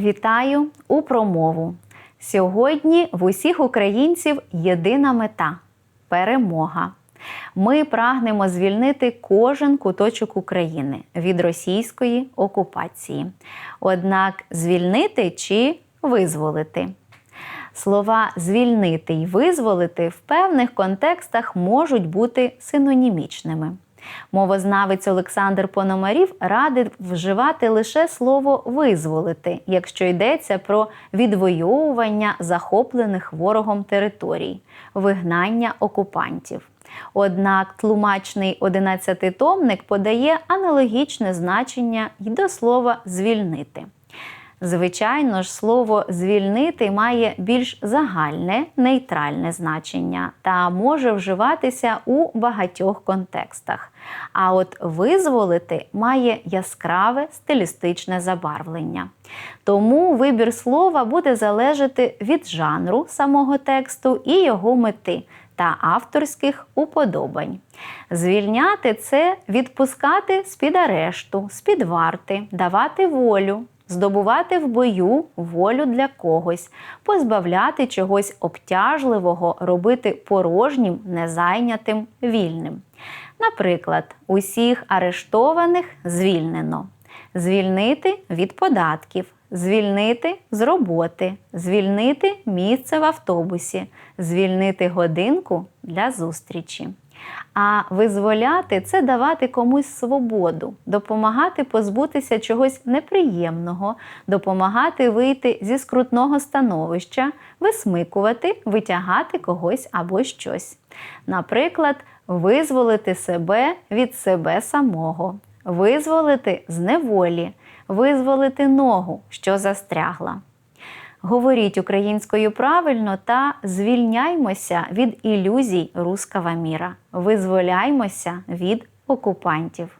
Вітаю у промову. Сьогодні в усіх українців єдина мета перемога. Ми прагнемо звільнити кожен куточок України від російської окупації. Однак звільнити чи визволити. Слова звільнити і визволити в певних контекстах можуть бути синонімічними. Мовознавець Олександр Пономарів радить вживати лише слово визволити, якщо йдеться про відвоювання захоплених ворогом територій, вигнання окупантів. Однак тлумачний одинадцятитомник подає аналогічне значення й до слова звільнити. Звичайно ж, слово звільнити має більш загальне, нейтральне значення та може вживатися у багатьох контекстах. А от визволити має яскраве стилістичне забарвлення. Тому вибір слова буде залежати від жанру самого тексту і його мети та авторських уподобань. Звільняти це відпускати з-під арешту, з-під варти, давати волю здобувати в бою волю для когось, позбавляти чогось обтяжливого, робити порожнім, незайнятим, вільним. Наприклад, усіх арештованих звільнено, звільнити від податків, звільнити з роботи, звільнити місце в автобусі, звільнити годинку для зустрічі. А визволяти це давати комусь свободу, допомагати позбутися чогось неприємного, допомагати вийти зі скрутного становища, висмикувати, витягати когось або щось. Наприклад, визволити себе від себе самого, визволити з неволі, визволити ногу, що застрягла. Говоріть українською правильно та звільняймося від ілюзій руского міра. Визволяймося від окупантів.